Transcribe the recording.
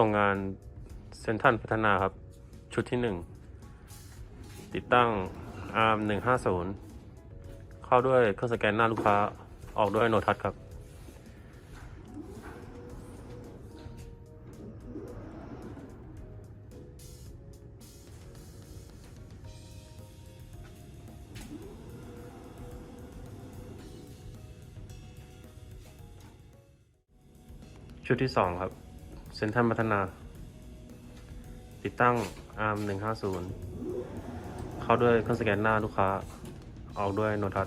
ส่งงานเซนทรันพัฒนาครับ ชุดที่หนึ่งติดตั้ง ARM 150 เข้าด้วยเครื่องสแกนหน้าลูกค้าออกด้วยโนทัศครับ ชุดที่สองครับ ซ็นทรัลพัฒนา ติดตั้ง ARM 150 เข้าด้วยเครื่องสแกนหน้าลูกค้า ออกด้วยโนทัศ